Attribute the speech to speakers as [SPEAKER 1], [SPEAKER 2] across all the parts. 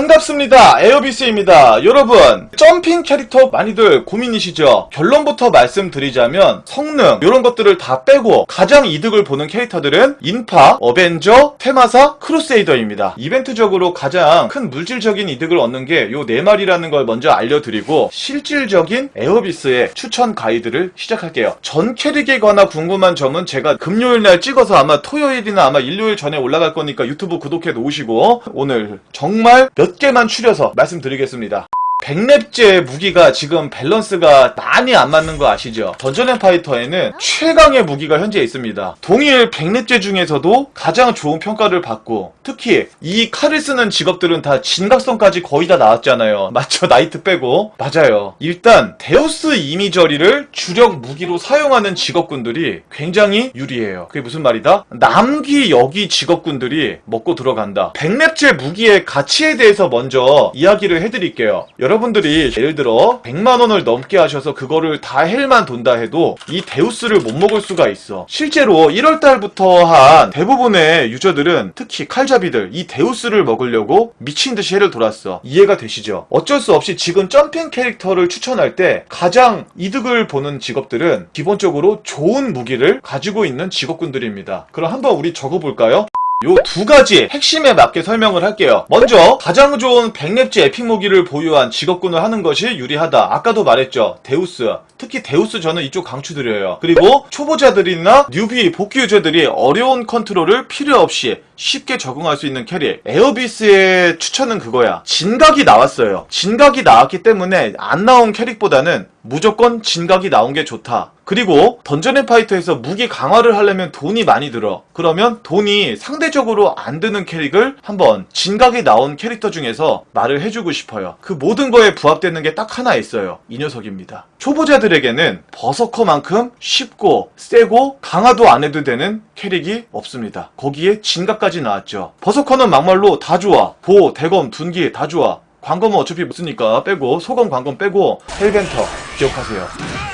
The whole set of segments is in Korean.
[SPEAKER 1] 반갑습니다. 에어비스입니다. 여러분, 점핑 캐릭터 많이들 고민이시죠? 결론부터 말씀드리자면 성능 이런 것들을 다 빼고 가장 이득을 보는 캐릭터들은 인파, 어벤져, 테마사, 크루세이더입니다. 이벤트적으로 가장 큰 물질적인 이득을 얻는 게 요 네 마리라는 걸 먼저 알려드리고 실질적인 에어비스의 추천 가이드를 시작할게요. 전 캐릭에 관한 궁금한 점은 제가 금요일 날 찍어서 아마 토요일이나 아마 일요일 전에 올라갈 거니까 유튜브 구독해 놓으시고 오늘 정말 몇 개만 추려서 말씀드리겠습니다. 백랩제 무기가 지금 밸런스가 많이 안 맞는 거 아시죠? 던전 앤 파이터에는 최강의 무기가 현재 있습니다. 동일 백랩제 중에서도 가장 좋은 평가를 받고 특히 이 칼을 쓰는 직업들은 다 진각성까지 거의 다 나왔잖아요. 맞죠? 나이트 빼고. 맞아요. 일단 데우스 이미저리를 주력 무기로 사용하는 직업군들이 굉장히 유리해요. 그게 무슨 말이다? 남기 여기 직업군들이 먹고 들어간다. 백랩제 무기의 가치에 대해서 먼저 이야기를 해드릴게요. 여러분 들이 예를 들어 100만 원을 넘게 하셔서 그거를 다 헬만 돈다 해도 이 데우스를 못 먹을 수가 있어. 실제로 1월 달부터 한 대부분의 유저들은 특히 칼잡이들 이 데우스를 먹으려고 미친 듯이 해를 돌았어. 이해가 되시죠? 어쩔 수 없이 지금 점핑 캐릭터를 추천할 때 가장 이득을 보는 직업들은 기본적으로 좋은 무기를 가지고 있는 직업군들입니다. 그럼 한번 우리 적어볼까요? 요 두 가지 핵심에 맞게 설명을 할게요. 먼저 가장 좋은 백랩지 에픽 무기를 보유한 직업군을 하는 것이 유리하다. 아까도 말했죠. 데우스. 특히 데우스 저는 이쪽 강추드려요. 그리고 초보자들이나 뉴비 복귀 유저들이 어려운 컨트롤을 필요 없이 쉽게 적응할 수 있는 캐릭. 에어비스의 추천은 그거야. 진각이 나왔어요. 진각이 나왔기 때문에 안 나온 캐릭보다는 무조건 진각이 나온 게 좋다. 그리고 던전 앤 파이터에서 무기 강화를 하려면 돈이 많이 들어. 그러면 돈이 상대적으로 안 드는 캐릭을 한번 진각이 나온 캐릭터 중에서 말을 해주고 싶어요. 그 모든 거에 부합되는 게 딱 하나 있어요. 이 녀석입니다. 초보자들 에게는 버서커만큼 쉽고 세고 강화도 안 해도 되는 캐릭이 없습니다. 거기에 진각까지 나왔죠. 버서커는 막말로 다 좋아. 보, 대검, 둔기 다 좋아. 광검은 어차피 못 쓰니까 빼고 소검 광검 빼고 헬벤터 기억하세요.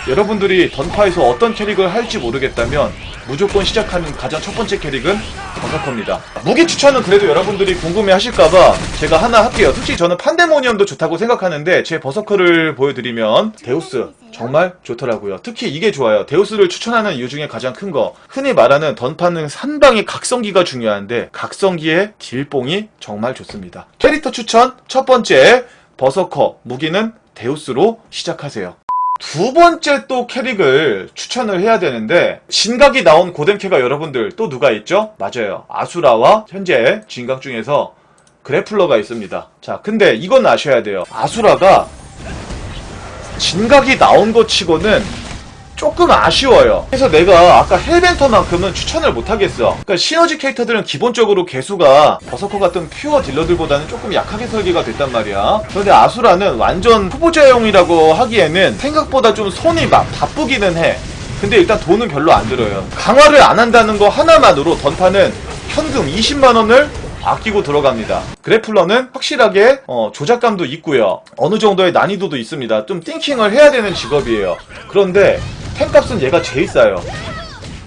[SPEAKER 1] 여러분들이 던파에서 어떤 캐릭을 할지 모르겠다면 무조건 시작하는 가장 첫 번째 캐릭은 버서커입니다. 무기 추천은 그래도 여러분들이 궁금해 하실까봐 제가 하나 할게요. 솔직히 저는 판데모니엄도 좋다고 생각하는데 제 버서커를 보여드리면 데우스 정말 좋더라고요. 특히 이게 좋아요. 데우스를 추천하는 이유 중에 가장 큰 거. 흔히 말하는 던파는 산방의 각성기가 중요한데 각성기의 딜뽕이 정말 좋습니다. 캐릭터 추천 첫 번째 버서커 무기는 데우스로 시작하세요. 두 번째 또 캐릭을 추천을 해야 되는데 진각이 나온 고덴캐가 여러분들 또 누가 있죠? 맞아요. 아수라와 현재 진각 중에서 그래플러가 있습니다. 자, 근데 이건 아셔야 돼요. 아수라가 진각이 나온 것 치고는 조금 아쉬워요. 그래서 내가 아까 헬벤터만큼은 추천을 못하겠어. 그러니까 시너지 캐릭터들은 기본적으로 개수가 버서커 같은 퓨어 딜러들보다는 조금 약하게 설계가 됐단 말이야. 그런데 아수라는 완전 후보자용이라고 하기에는 생각보다 좀 손이 막 바쁘기는 해. 근데 일단 돈은 별로 안 들어요. 강화를 안 한다는 거 하나만으로 던파는 현금 20만원을 아끼고 들어갑니다. 그래플러는 확실하게 어, 조작감도 있고요. 어느 정도의 난이도도 있습니다. 좀 띵킹을 해야 되는 직업이에요. 그런데 템값은 얘가 제일 싸요.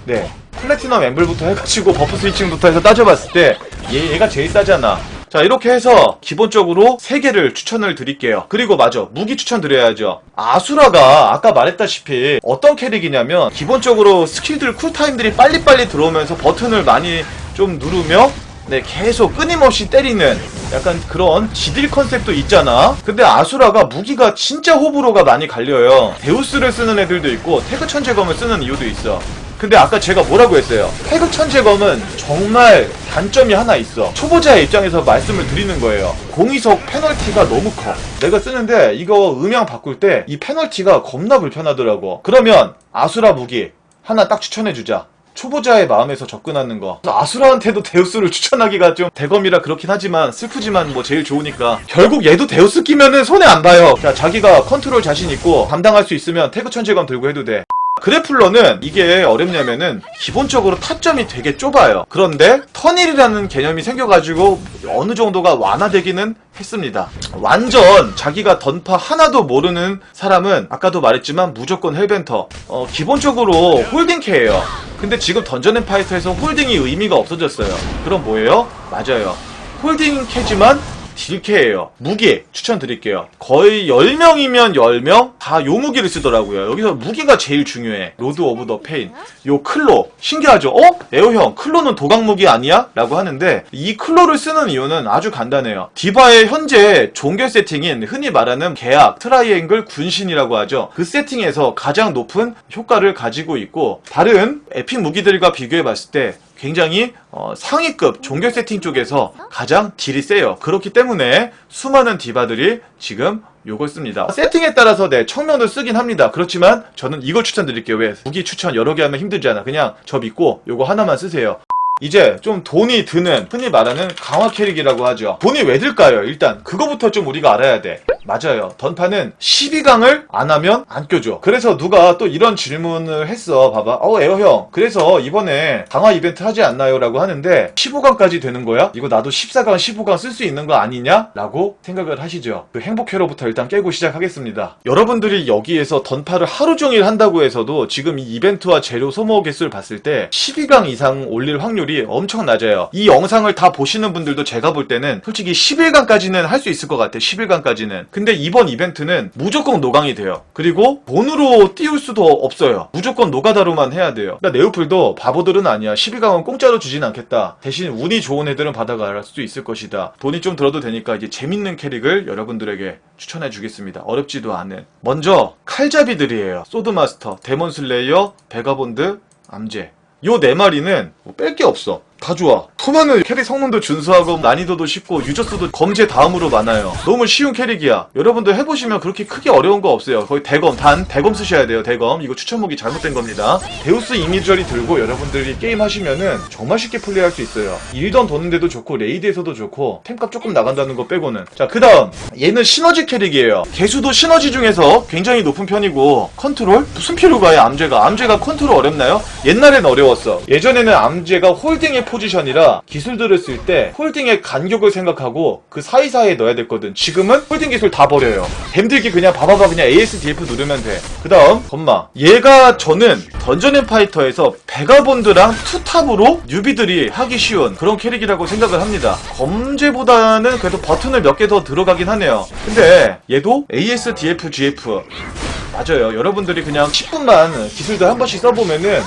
[SPEAKER 1] 네. 플래티넘 엠블부터 해가지고 버프 스위칭부터 해서 따져봤을 때 얘, 얘가 제일 싸잖아. 자 이렇게 해서 기본적으로 3개를 추천을 드릴게요 그리고 맞아 무기 추천 드려야죠 아수라가 아까 말했다시피 어떤 캐릭이냐면 기본적으로 스킬들 쿨타임들이 빨리빨리 들어오면서 버튼을 많이 좀 누르며 네, 계속 끊임없이 때리는 약간 그런 지딜 컨셉도 있잖아. 근데 아수라가 무기가 진짜 호불호가 많이 갈려요. 데우스를 쓰는 애들도 있고 태그 천재검을 쓰는 이유도 있어. 근데 아까 제가 뭐라고 했어요? 태극 천재검은 정말 단점이 하나 있어. 초보자의 입장에서 말씀을 드리는 거예요. 공이석 페널티가 너무 커. 내가 쓰는데 이거 음향 바꿀 때 이 페널티가 겁나 불편하더라고. 그러면 아수라 무기 하나 딱 추천해주자. 초보자의 마음에서 접근하는 거. 아수라한테도 데우스를 추천하기가 좀 대검이라 그렇긴 하지만 슬프지만 뭐 제일 좋으니까. 결국 얘도 데우스 끼면은 손해 안 봐요. 자, 자기가 컨트롤 자신 있고 감당할 수 있으면 태그 천재검 들고 해도 돼. 그래플러는 이게 어렵냐면은 기본적으로 타점이 되게 좁아요. 그런데 터닐이라는 개념이 생겨가지고 어느 정도가 완화되기는 했습니다. 완전 자기가 던파 하나도 모르는 사람은 아까도 말했지만 무조건 헬벤터. 어, 기본적으로 홀딩캐예요. 근데 지금 던전앤파이터에서 홀딩이 의미가 없어졌어요. 그럼 뭐예요? 맞아요. 홀딩 캐지만 딜캐예요. 무기 추천드릴게요. 거의 10명이면 10명 다 요 무기를 쓰더라고요. 여기서 무기가 제일 중요해. 로드 오브 더 페인. 요 클로. 신기하죠? 어? 에어 형, 클로는 도강 무기 아니야? 라고 하는데 이 클로를 쓰는 이유는 아주 간단해요. 디바의 현재 종결 세팅인 흔히 말하는 계약, 트라이앵글, 군신이라고 하죠. 그 세팅에서 가장 높은 효과를 가지고 있고 다른 에픽 무기들과 비교해 봤을 때 굉장히 어, 상위급 종결 세팅 쪽에서 가장 딜이 세요. 그렇기 때문에 수많은 디바들이 지금 요걸 씁니다. 세팅에 따라서 네, 청면을 쓰긴 합니다. 그렇지만 저는 이걸 추천드릴게요. 왜? 무기 추천 여러 개 하면 힘들잖아. 그냥 저 믿고 요거 하나만 쓰세요. 이제 좀 돈이 드는 흔히 말하는 강화 캐릭이라고 하죠. 돈이 왜 들까요? 일단 그거부터 좀 우리가 알아야 돼. 맞아요. 던파는 12강을 안 하면 안 껴줘. 그래서 누가 또 이런 질문을 했어. 봐봐. 어, 에어 형. 그래서 이번에 강화 이벤트 하지 않나요? 라고 하는데 15강까지 되는 거야? 이거 나도 14강, 15강 쓸 수 있는 거 아니냐? 라고 생각을 하시죠. 그 행복 회로부터 일단 깨고 시작하겠습니다. 여러분들이 여기에서 던파를 하루 종일 한다고 해서도 지금 이 이벤트와 재료 소모 개수를 봤을 때 12강 이상 올릴 확률이 엄청 낮아요. 이 영상을 다 보시는 분들도 제가 볼 때는 솔직히 11강까지는 할 수 있을 것 같아요. 11강까지는. 근데 이번 이벤트는 무조건 노강이 돼요. 그리고 돈으로 띄울 수도 없어요. 무조건 노가다로만 해야 돼요. 그러니까 네오플도 바보들은 아니야. 12강은 공짜로 주진 않겠다. 대신 운이 좋은 애들은 받아갈 수도 있을 것이다. 돈이 좀 들어도 되니까 이제 재밌는 캐릭을 여러분들에게 추천해 주겠습니다. 어렵지도 않은. 먼저 칼잡이들이에요. 소드마스터, 데몬슬레이어, 베가본드, 암제. 요 네 마리는 뺄게 없어. 다 좋아. 토마는 캐릭 성능도 준수하고 난이도도 쉽고 유저수도 검제 다음으로 많아요. 너무 쉬운 캐릭이야. 여러분들 해보시면 그렇게 크게 어려운 거 없어요. 거의 대검, 단 대검 쓰셔야 돼요. 대검. 이거 추천목이 잘못된 겁니다. 데우스 이미저리 들고 여러분들이 게임 하시면은 정말 쉽게 플레이할 수 있어요. 일던 도는데도 좋고 레이드에서도 좋고 템값 조금 나간다는 거 빼고는. 자, 그 다음 얘는 시너지 캐릭이에요. 개수도 시너지 중에서 굉장히 높은 편이고 컨트롤? 무슨 필요가 해 암제가. 암제가 컨트롤 어렵나요? 옛날엔 어려웠어. 예전에는 암제가 홀딩의 포 지션이라 기술들을 쓸 때 홀딩의 간격을 생각하고 그 사이사이에 넣어야 됐거든. 지금은 홀딩 기술 다 버려요. 뱀들기 그냥 봐봐봐 그냥 ASDF 누르면 돼. 그 다음 건마. 얘가 저는 던전 앤 파이터에서 베가본드랑 투탑으로 뉴비들이 하기 쉬운 그런 캐릭이라고 생각을 합니다. 검제보다는 그래도 버튼을 몇 개 더 들어가긴 하네요. 근데 얘도 ASDF GF 맞아요. 여러분들이 그냥 10분만 기술들 한 번씩 써보면은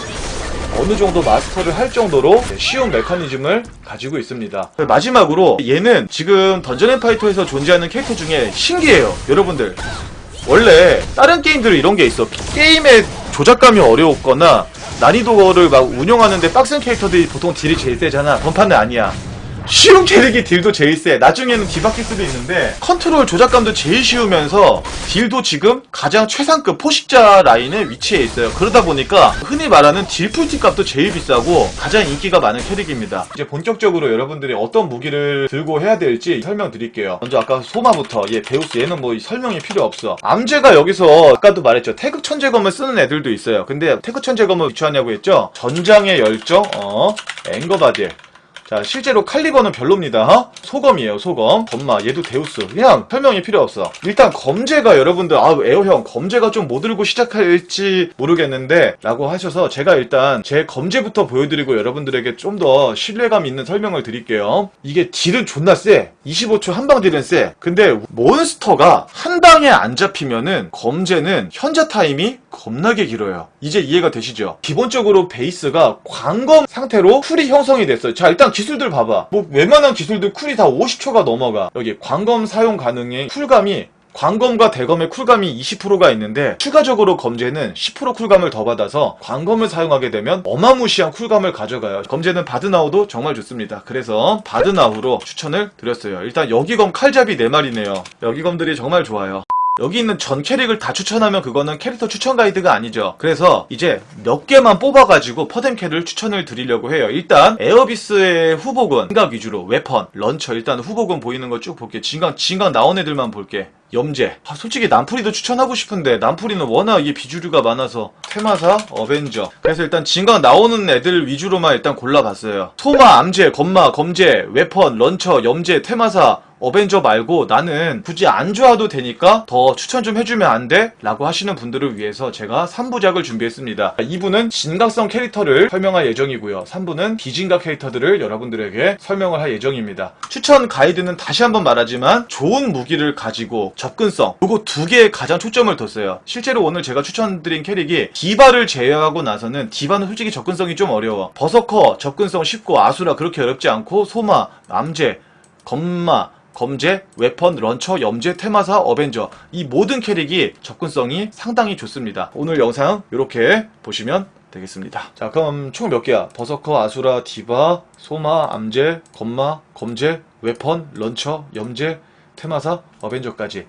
[SPEAKER 1] 어느 정도 마스터를 할 정도로 쉬운 메커니즘을 가지고 있습니다. 마지막으로 얘는 지금 던전 앤 파이터에서 존재하는 캐릭터 중에 신기해요. 여러분들 원래 다른 게임들은 이런 게 있어. 게임의 조작감이 어려웠거나 난이도를 막 운영하는데 빡센 캐릭터들이 보통 딜이 제일 세잖아. 번판은 아니야. 쉬운 캐릭이 딜도 제일 세. 나중에는 뒤바뀔 수도 있는데 컨트롤 조작감도 제일 쉬우면서 딜도 지금 가장 최상급 포식자 라인에 위치해 있어요. 그러다 보니까 흔히 말하는 딜 풀티 값도 제일 비싸고 가장 인기가 많은 캐릭입니다. 이제 본격적으로 여러분들이 어떤 무기를 들고 해야 될지 설명드릴게요. 먼저 아까 소마부터 얘 데우스 얘는 뭐 설명이 필요 없어. 암제가 여기서 아까도 말했죠. 태극 천재검을 쓰는 애들도 있어요. 근데 태극 천재검을 위치하냐고 했죠? 전장의 열정, 어, 앵거바딜. 자, 실제로 칼리버는 별로입니다. 어? 소검이에요, 소검. 검마, 얘도 데우스. 그냥 설명이 필요 없어. 일단 검제가 여러분들, 아, 에어형, 검제가 좀뭐 들고 시작할지 모르겠는데, 라고 하셔서 제가 일단 제 검제부터 보여드리고 여러분들에게 좀 더 신뢰감 있는 설명을 드릴게요. 이게 딜은 존나 세. 25초 한방 딜은 세. 근데 몬스터가 한 방에 안 잡히면은 검제는 현자 타임이 겁나게 길어요. 이제 이해가 되시죠? 기본적으로 베이스가 광검 상태로 쿨이 형성이 됐어요. 자, 일단 기술들 봐봐. 뭐 웬만한 기술들 쿨이 다 50초가 넘어가. 여기 광검 사용 가능의 쿨감이 광검과 대검의 쿨감이 20%가 있는데 추가적으로 검제는 10% 쿨감을 더 받아서 광검을 사용하게 되면 어마무시한 쿨감을 가져가요. 검제는 바드나우도 정말 좋습니다. 그래서 바드나우로 추천을 드렸어요. 일단 여기검 칼잡이 4마리네요. 여기검들이 정말 좋아요. 여기 있는 전 캐릭을 다 추천하면 그거는 캐릭터 추천 가이드가 아니죠. 그래서 이제 몇 개만 뽑아가지고 퍼뎀캐를 추천을 드리려고 해요. 일단 에어비스의 후복은 생각 위주로 웨펀, 런처 일단 후복은 보이는 거 쭉 볼게. 진강 진강 나온 애들만 볼게. 염제. 아, 솔직히 남풀이도 추천하고 싶은데 남풀이는 워낙 이 비주류가 많아서 테마사, 어벤져. 그래서 일단 진강 나오는 애들 위주로만 일단 골라봤어요. 소마, 암제, 건마, 검제, 웨펀, 런처, 염제, 테마사, 어벤져 말고 나는 굳이 안 좋아도 되니까 더 추천 좀 해주면 안 돼? 라고 하시는 분들을 위해서 제가 3부작을 준비했습니다. 2부는 진각성 캐릭터를 설명할 예정이고요. 3부는 비진각 캐릭터들을 여러분들에게 설명을 할 예정입니다. 추천 가이드는 다시 한번 말하지만 좋은 무기를 가지고 접근성 요거 두 개에 가장 초점을 뒀어요. 실제로 오늘 제가 추천드린 캐릭이 디바를 제외하고 나서는 디바는 솔직히 접근성이 좀 어려워. 버서커 접근성 쉽고 아수라 그렇게 어렵지 않고 소마, 암제, 검마, 검제, 웨펀, 런처, 염제, 테마사, 어벤져 이 모든 캐릭이 접근성이 상당히 좋습니다. 오늘 영상 이렇게 보시면 되겠습니다. 자 그럼 총 몇 개야? 버서커, 아수라, 디바, 소마, 암제, 검마, 검제, 웨펀, 런처, 염제, 테마사, 어벤져까지